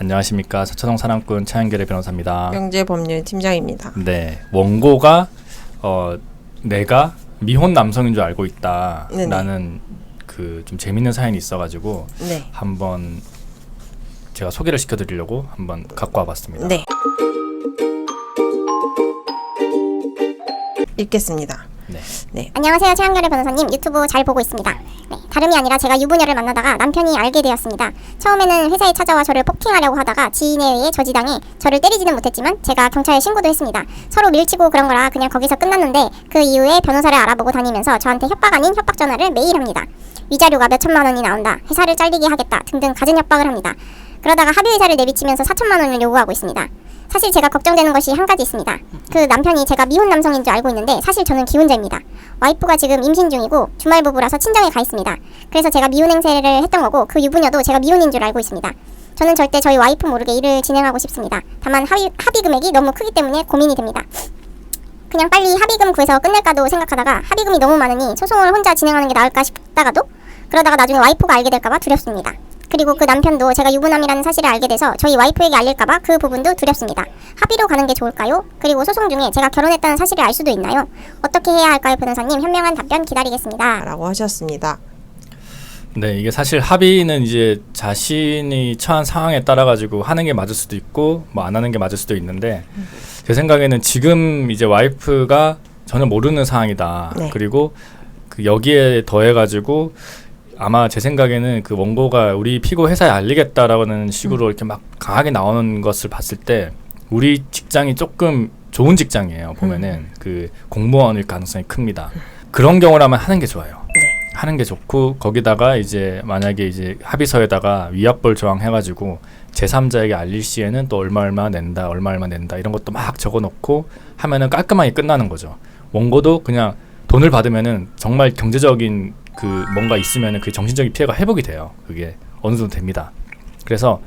안녕하십니까 서초동 사랑꾼 차영결의 변호사입니다. 명재법률 팀장입니다. 네 원고가 어 내가 미혼 남성인 줄 알고 있다라는 그 좀 재밌는 사연이 있어가지고 네. 한번 제가 소개를 시켜드리려고 한번 갖고 와봤습니다. 네. 읽겠습니다. 네. 네. 안녕하세요. 최한결의 변호사님 유튜브 잘 보고 있습니다. 네, 다름이 아니라 제가 유부녀를 만나다가 남편이 알게 되었습니다. 처음에는 회사에 찾아와 저를 폭행하려고 하다가 지인에 의해 저지당해 저를 때리지는 못했지만 제가 경찰에 신고도 했습니다. 서로 밀치고 그런 거라 그냥 거기서 끝났는데 그 이후에 변호사를 알아보고 다니면서 저한테 협박 아닌 협박 전화를 매일 합니다. 위자료가 몇 천만 원이 나온다. 회사를 잘리게 하겠다. 등등 갖은 협박을 합니다. 그러다가 합의 회사를 내비치면서 4천만 원을 요구하고 있습니다. 사실 제가 걱정되는 것이 한 가지 있습니다. 그 남편이 제가 미혼 남성인 줄 알고 있는데 사실 저는 기혼자입니다. 와이프가 지금 임신 중이고 주말 부부라서 친정에 가 있습니다. 그래서 제가 미혼 행세를 했던 거고 그 유부녀도 제가 미혼인 줄 알고 있습니다. 저는 절대 저희 와이프 모르게 일을 진행하고 싶습니다. 다만 합의, 합의 금액이 너무 크기 때문에 고민이 됩니다. 그냥 빨리 합의금 구해서 끝낼까도 생각하다가 합의금이 너무 많으니 소송을 혼자 진행하는 게 나을까 싶다가도 그러다가 나중에 와이프가 알게 될까봐 두렵습니다. 그리고 그 남편도 제가 유부남이라는 사실을 알게 돼서 저희 와이프에게 알릴까봐 그 부분도 두렵습니다. 합의로 가는 게 좋을까요? 그리고 소송 중에 제가 결혼했다는 사실을 알 수도 있나요? 어떻게 해야 할까요, 변호사님? 현명한 답변 기다리겠습니다. 라고 하셨습니다. 네, 이게 사실 합의는 이제 자신이 처한 상황에 따라 가지고 하는 게 맞을 수도 있고 뭐 안 하는 게 맞을 수도 있는데 제 생각에는 지금 이제 와이프가 전혀 모르는 상황이다. 네. 그리고 그 여기에 더해 가지고 아마 제 생각에는 그 원고가 우리 피고 회사에 알리겠다라는 식으로 이렇게 막 강하게 나오는 것을 봤을 때 우리 직장이 조금 좋은 직장이에요. 보면은 그 공무원일 가능성이 큽니다. 그런 경우라면 하는 게 좋아요. 네. 하는 게 좋고 거기다가 이제 만약에 이제 합의서에다가 위약벌 조항 해가지고 제3자에게 알릴 시에는 또 얼마 얼마 낸다 얼마 얼마 낸다 이런 것도 막 적어놓고 하면은 깔끔하게 끝나는 거죠 원고도 그냥 돈을 받으면은 정말 경제적인 그 뭔가 있으면은 그 정신적인 피해가 회복이 돼요 그게 어느 정도 됩니다 그래서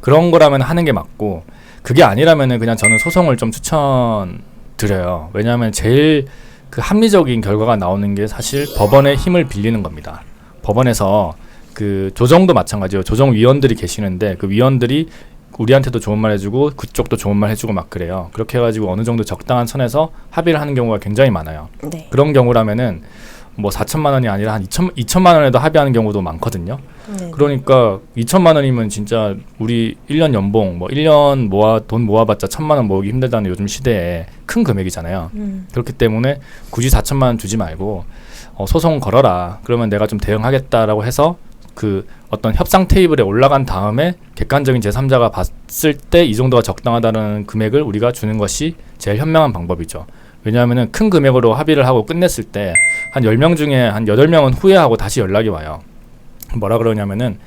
그런 거라면 하는 게 맞고 그게 아니라면은 그냥 저는 소송을 좀 추천드려요 왜냐하면 제일 그 합리적인 결과가 나오는 게 사실 법원의 힘을 빌리는 겁니다. 법원에서 그 조정도 마찬가지예요. 조정 위원들이 계시는데 그 위원들이 우리한테도 좋은 말 해주고 그쪽도 좋은 말 해주고 막 그래요. 그렇게 해가지고 어느 정도 적당한 선에서 합의를 하는 경우가 굉장히 많아요. 네. 그런 경우라면은 뭐 4천만 원이 아니라 한 2천 2천만 원에도 합의하는 경우도 많거든요. 네. 그러니까 2천만 원이면 진짜 우리 1년 연봉 뭐 1년 모아 돈 모아봤자 천만 원 모으기 힘들다는 요즘 시대에 큰 금액이잖아요. 음. 그렇기 때문에 굳이 4천만 원 주지 말고 어, 소송 걸어라. 그러면 내가 좀 대응하겠다라고 해서 그 어떤 협상 테이블에 올라간 다음에 객관적인 제3자가 봤을 때 이 정도가 적당하다는 금액을 우리가 주는 것이 제일 현명한 방법이죠. 왜냐하면은 큰 금액으로 합의를 하고 끝냈을 때 한 10명 중에 한 8명은 후회하고 다시 연락이 와요. 뭐라 그러냐면은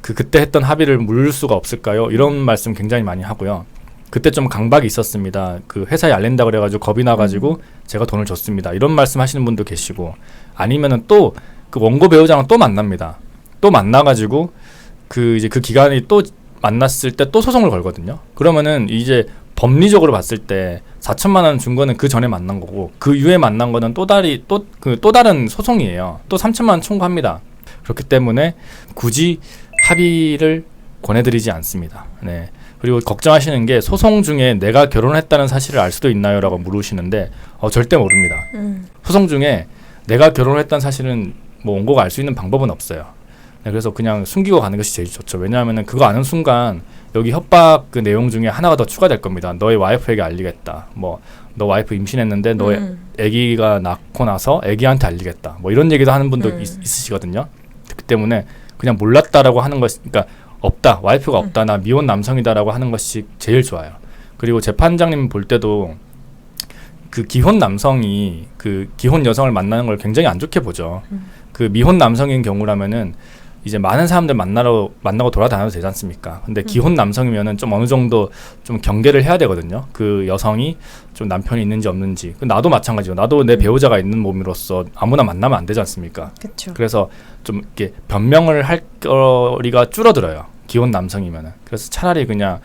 그 그때 했던 합의를 물을 수가 없을까요? 이런 말씀 굉장히 많이 하고요. 그때 좀 강박이 있었습니다. 그 회사에 알린다 그래가지고 겁이 나가지고 제가 돈을 줬습니다. 이런 말씀 하시는 분도 계시고 아니면은 또 그 원고 배우자랑 또 만납니다. 또 만나가지고 그 이제 그 기간이 또 만났을 때 또 소송을 걸거든요. 그러면은 이제 법리적으로 봤을 때 4천만 원 준 거는 그 전에 만난 거고 그 이후에 만난 거는 또 다리 또그 또 다른 소송이에요. 또 3천만 원 청구합니다. 그렇기 때문에 굳이 합의를 권해드리지 않습니다. 네. 그리고 걱정하시는 게 소송 중에 내가 결혼했다는 사실을 알 수도 있나요라고 물으시는데 어, 절대 모릅니다. 음. 소송 중에 내가 결혼했다는 사실은 뭐 원고가 알 수 있는 방법은 없어요. 네, 그래서 그냥 숨기고 가는 것이 제일 좋죠. 왜냐하면은 그거 아는 순간 여기 협박 그 내용 중에 하나가 더 추가될 겁니다. 너의 와이프에게 알리겠다. 뭐 너 와이프 임신했는데 너의 음. 아기가 낳고 나서 아기한테 알리겠다. 뭐 이런 얘기도 하는 분도 음. 있, 있으시거든요. 그렇기 때문에 그냥 몰랐다라고 하는 것이 그러니까 없다. 와이프가 없다. 나 미혼 남성이다라고 하는 것이 제일 좋아요. 그리고 재판장님 볼 때도 그 기혼 남성이 그 기혼 여성을 만나는 걸 굉장히 안 좋게 보죠. 그 미혼 남성인 경우라면은 이제 많은 사람들 만나러 만나고 돌아다녀도 되지 않습니까? 근데 기혼 남성이면은 좀 어느 정도 좀 경계를 해야 되거든요. 그 여성이 좀 남편이 있는지 없는지. 그 나도 마찬가지고 나도 내 배우자가 있는 몸으로서 아무나 만나면 안 되지 않습니까? 그렇죠. 그래서 좀 이렇게 변명을 할 거리가 줄어들어요. 기혼 남성이면은. 그래서 차라리 그냥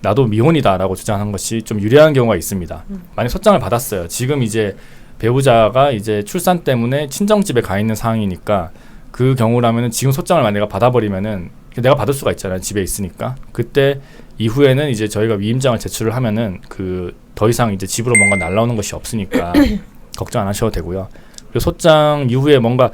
나도 미혼이다라고 주장하는 것이 좀 유리한 경우가 있습니다. 만약 소장을 받았어요. 지금 이제 배우자가 이제 출산 때문에 친정 집에 가 있는 상황이니까 그 경우라면은 지금 소장을 만약 내가 받아버리면은 내가 받을 수가 있잖아요. 집에 있으니까. 그때 이후에는 이제 저희가 위임장을 제출을 하면은 그 더 이상 이제 집으로 뭔가 날라오는 것이 없으니까 걱정 안 하셔도 되고요. 그리고 소장 이후에 뭔가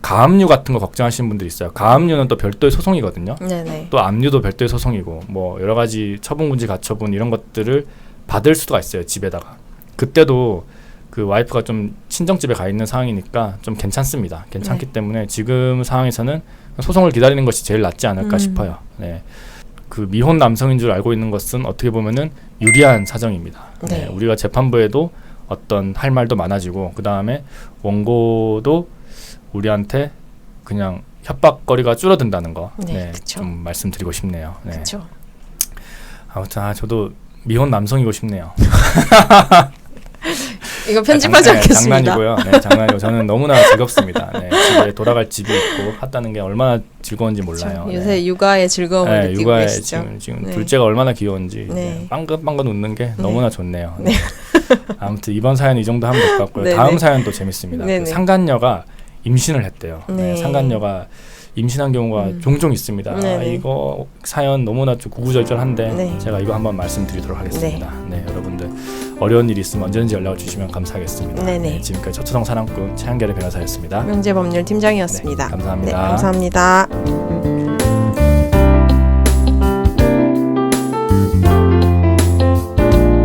가압류 같은 거 걱정하시는 분들이 있어요. 가압류는 또 별도의 소송이거든요. 네네. 또 압류도 별도의 소송이고 뭐 여러 가지 처분군지 가처분 이런 것들을 받을 수가 있어요 집에다가 그때도 그 와이프가 좀 친정집에 가 있는 상황이니까 좀 괜찮습니다 괜찮기 네. 때문에 지금 상황에서는 소송을 기다리는 것이 제일 낫지 않을까 음. 싶어요 네. 그 미혼 남성인 줄 알고 있는 것은 어떻게 보면은 유리한 사정입니다 네. 네. 우리가 재판부에도 어떤 할 말도 많아지고 그 다음에 원고도 우리한테 그냥 협박거리가 줄어든다는 거, 네, 네, 그쵸. 좀 말씀드리고 싶네요. 네. 그렇죠. 아무튼 아, 저도 미혼 남성이고 싶네요. 이거 편집하지 장- 네, 않겠습니다. 장난이고요. 네, 장난이고 저는 너무나 즐겁습니다. 네, 집에 돌아갈 집이 있고 했다는 게 얼마나 즐거운지 몰라요. 요새 네. 육아의 즐거움을 네, 느끼고 계시죠. 지금, 지금 네. 둘째가 얼마나 귀여운지 네. 네, 빵긋빵긋 웃는 게 네. 너무나 좋네요. 네. 아무튼 이번 사연 이 정도 하면 될 것 같고요. 네, 다음 네. 사연도 재밌습니다. 네, 그 네. 상간녀가 임신을 했대요. 상간녀가 임신한 경우가 음. 종종 있습니다. 네, 아, 네. 이거 사연 너무나 좀 구구절절한데 네. 제가 이거 한번 말씀드리도록 하겠습니다. 네. 여러분들 어려운 일이 있으면 언제든지 연락을 주시면 감사하겠습니다. 네, 네. 지금까지 저초성 사랑꾼 최한결의 변호사였습니다. 명재법률 팀장이었습니다. 네, 감사합니다. 네, 감사합니다.